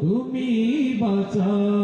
তুমি বাঁচাও।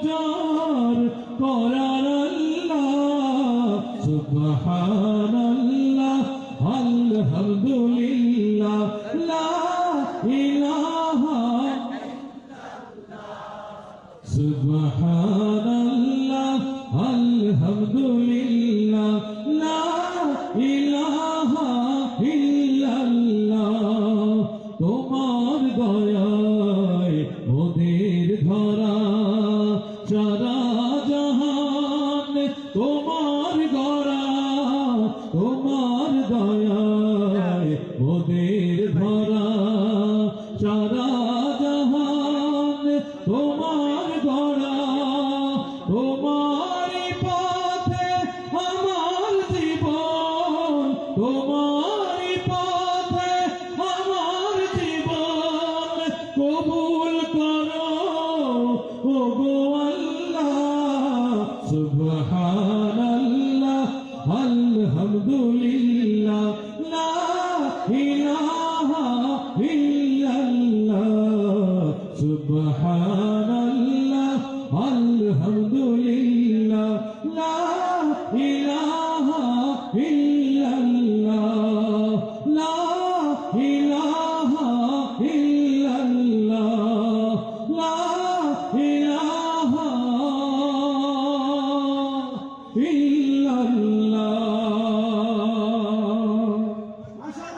উজার করার আল্লাহ সুবহানাল্লাহ আলহামদুলিল্লাহ লা ইলাহা সুবহানাল্লাহ আলহামদুলিল্লাহ তোমার দয়ায় ধরা সারা জাহান তোমার ধরা তোমার পথে আমার জীবন, তোমার পথে আমার জীবন কবুল করো। ও গো আল্লাহ, সুবহানাল্লাহ